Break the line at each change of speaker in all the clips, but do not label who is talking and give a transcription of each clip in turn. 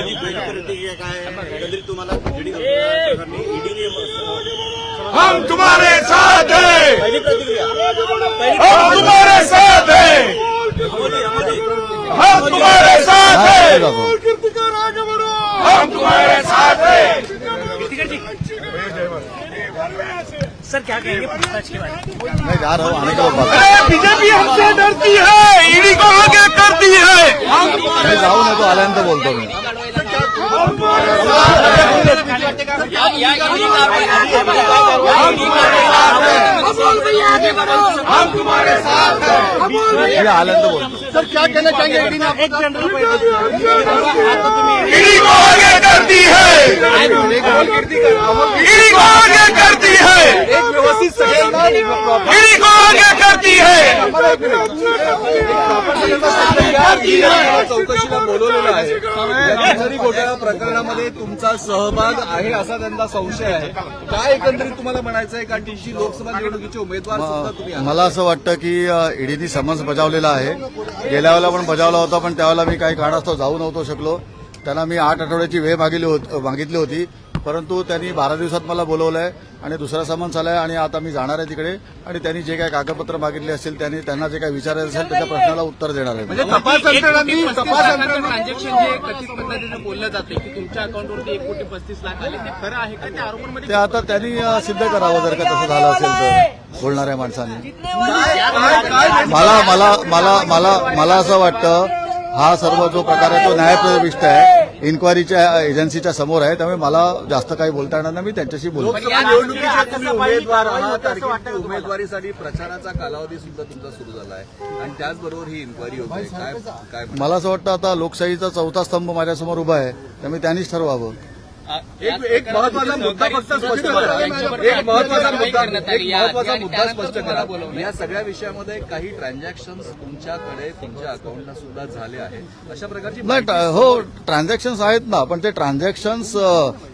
मोदी बैठकीवरती काय? एकंदरीत तुम्हाला ईडी ईडीने
हम तुम्हारे साथ हैं।
पहिली प्रतिक्रिया.
हम तुम्हारे साथ हैं। हम तुम्हारे साथ हैं। हम तुम्हारे साथ हैं।
सर क्या कहेंगे? पूछताछ के बारे में.
मैं जा रहा हूँ आने के बाद
बीजेपी हमसे डरती है ईडी को आगे करती है।
मैं जाऊ नाही तो आल्यानंतर बोलतो मी
हम तुम्हारे साथ हैं
मी आल्यानंतर बोलतो
ईडी को आगे करती है ईडी को आगे करती है ईडी को आगे करती है
चौकशीला बोलवलेलं तिजोरी घोटाळा प्रकरणामध्ये तुमचा सहभाग आहे असा त्यांचा संशय आहे. काय एकंदरीत तुम्हाला म्हणायचं आहे का टीसी लोकसभा निवडणुकीचे उमेदवार सुद्धा तुम्ही आहात.
मला असं वाटतं की ईडीनी समन्स बजावलेला आहे. गेल्या वेळेला पण बजावला होता पण त्यावेळेला मी काही कारणास्तव जाऊ नव्हतो शकलो. त्यांना मी आठ आठवड्याची वेळ मागितली होत- मागितली होती. परंतु त्यांनी बारा दिवसात मला बोलवलंय आणि दुसरा समन्स आलाय आणि आता मी जाणार आहे तिकडे आणि त्यांनी जे काही कागदपत्र मागितले असतील त्यांनी त्यांना जे काही विचारायचं असेल त्याच्या प्रश्नाला उत्तर देणार आहे.
म्हणजे तपास यंत्रणांनी तपास यंत्रणांनी
ट्रान्झॅक्शन जे कथित पद्धतीने बोललं जाते की तुमच्या अकाउंटवरती एक कोटी पस्तीस लाख आले ते खरं आहे का? त्या आरोपांमध्ये
ते आता त्यांनी सिद्ध करावं जर का तसं झालं असेल तर बोलणाऱ्या माणसांनी. मला मला मला मला मला असं वाटतं हा सर्व जो प्रकार आहे तो न्यायप्रविष्ट आहे इन्क्वायरीच्या एजन्सीच्या समोर आहे त्यामुळे मला जास्त काही बोलता येणार नाही मी त्यांच्याशी बोलतो
उमेदवारीसाठी प्रचाराचा कालावधी सुद्धा तुमचा सुरू झाला आहे. आणि त्याचबरोबर ही इन्क्वायरी होते. काय
मला असं वाटतं आता लोकशाहीचा चौथा स्तंभ माझ्यासमोर उभा आहे त्यामुळे त्यांनीच ठरवावं.
एक एक महत्त्वाचा मुद्दा फक्त स्पष्ट करा. एक महत्त्वाचा मुद्दा एक महत्त्वाचा मुद्दा स्पष्ट करा. या सगळ्या विषयामध्ये काही ट्रान्झॅक्शन तुमच्याकडे तुमच्या अकाउंटला सुद्धा झाले आहेत. अशा प्रकारची
नाही ट- हो ट्रान्झॅक्शन्स आहेत ना पण ते ट्रान्झॅक्शन्स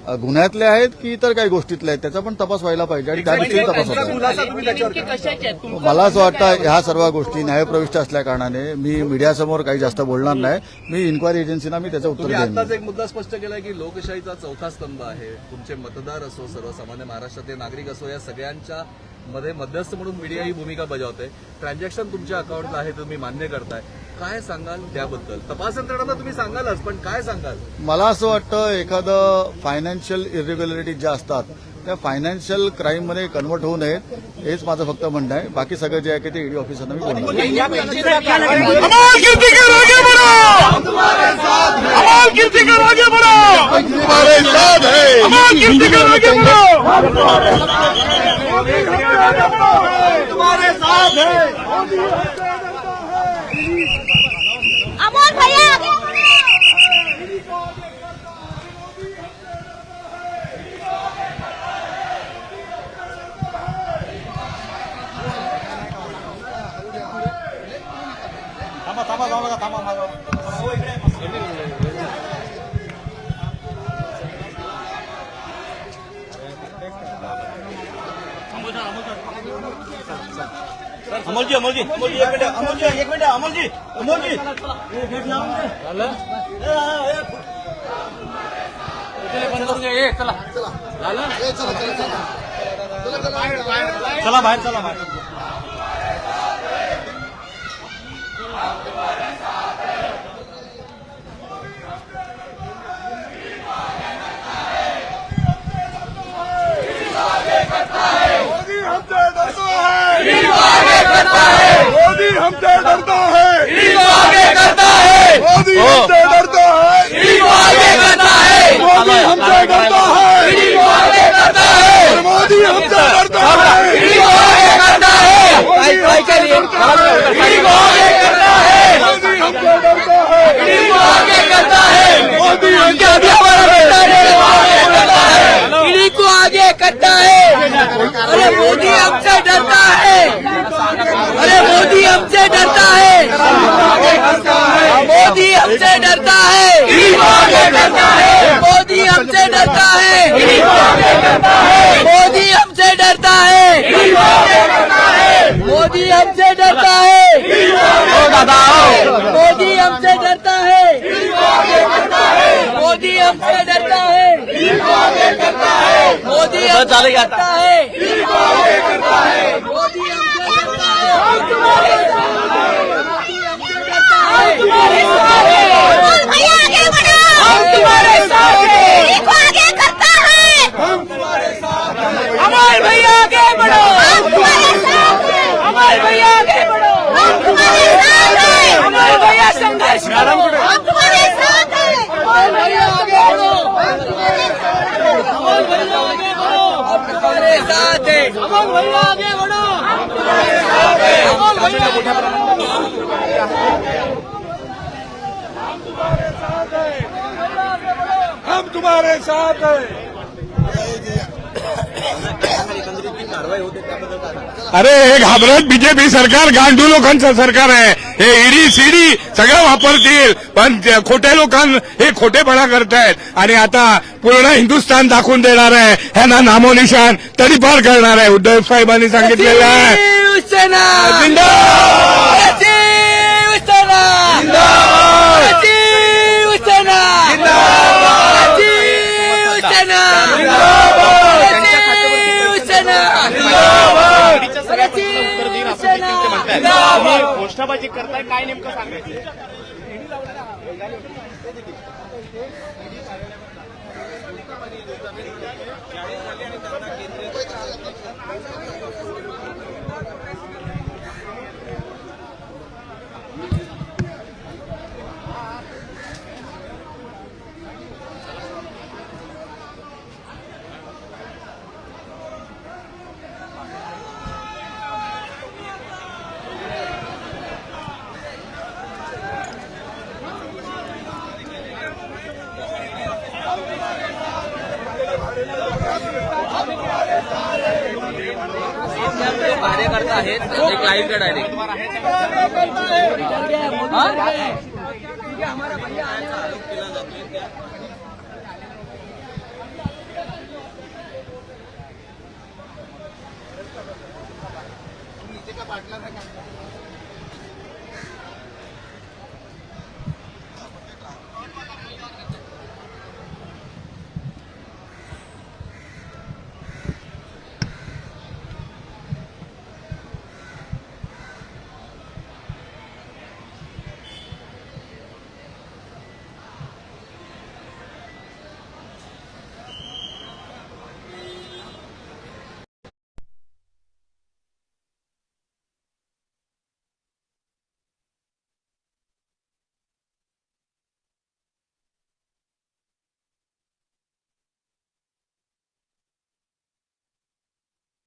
गुन्ह्यातले आहेत की इतर काही गोष्टीतले आहेत? त्याचा पण तपास व्हायला पाहिजे आणि त्या दृष्टीने तपास
तुम-
मला असं वाटतं ह्या सर्व गोष्टी न्यायप्रविष्ट असल्या कारणाने मी मीडियासमोर काही जास्त बोलणार नाही. मी इन्क्वायरी एजन्सीना मी त्याचं उत्तर
आताच एक मुद्दा स्पष्ट केलाय की लोकशाहीचा चौथा स्तंभ आहे. तुमचे मतदार असो सर्वसामान्य महाराष्ट्रातले नागरिक असो या सगळ्यांच्या मध्ये मध्यस्थ म्हणून मीडिया ही भूमिका बजावते. ट्रान्झॅक्शन तुमच्या अकाउंटला आहे तुम्ही मान्य करताय. काय सांगाल त्याबद्दल? तपास यंत्रणांना तुम्ही सांगालच पण काय सांगाल?
मला असं वाटतं एखादं फायनान्शियल इरेग्युलरिटीज ज्या असतात त्या फायनान्शियल क्राईममध्ये कन्वर्ट होऊ नयेत हेच माझं फक्त म्हणणं आहे. बाकी सगळं जे आहे की ते ईडी ऑफिसरना मी बोलणार
तुम्हारे साथ है अमोल कीर्ति थांबा थांबा थांबा थांबा साथ है
अमोल भैया आगे
अमोलजी अमोलजी. अमोलजी एक मिनिट अमोलजी एक मिनिट अमोलजी अमोलजी. चला बाहेर चला बाहेर
मोदी हमसे डरता है मोदी हमसे डरता है मोदी हमसे डरता है मोदी हमसे डरता है और मोदी हमसे डरता है मोदी हमसे डरता है मोदी हमसे डरता है मोदी हमसे
ईडी को आगे करता है अरे मोदी हमसे डरता है अरे मोदी हमसे डरता है मोदी हमसे डरता है मोदी हमसे डरता है मोदी हमसे डरता है मोदी हमसे डरता है मोदी हमसे डरता है मोदी मोदी हमसे डरता है करता है मोदी हमसे डरता है तुम्हारे साथ है
अमोल भैया आगे बढ़ो
हम तुम्हारे साथ हैं।
मोदी को आगे करता है
अमर भैया आगे बढ़ो
हम तुम्हारे साथ हैं
अमर भैया आगे बढ़ो
हम तुम्हारे साथ हैं
अमर भैया संघर्ष करो
हम तुम्हारे साथ हैं
अमर भैया आगे बढ़ो अमर भैया आगे बढ़ो हम तुम्हारे साथ हैं अमर भैया आगे बढ़ो हम तुम्हारे साथ हैं अमर भैया
हम तुम्हारे साथ है। अरे हे घाबरत बीजेपी सरकार गांडू लोकांचं सरकार आहे. हे ईडी सीडी सगळं वापरतील. पण खोटे लोक हे खोटेपणा करतायत. आणि आता पूर्ण हिंदुस्थान दाखवून देणार आहे. ह्यांना नामोनिशान तरी पार करणार आहे. उद्धव साहेबांनी सांगितलेलं आहे.
शिवसेना
घोषणाबाजी करताय काय नेमकं सांगायचं?
कार्यकर्ता आहेत एक लाईव्ह डायरेक्ट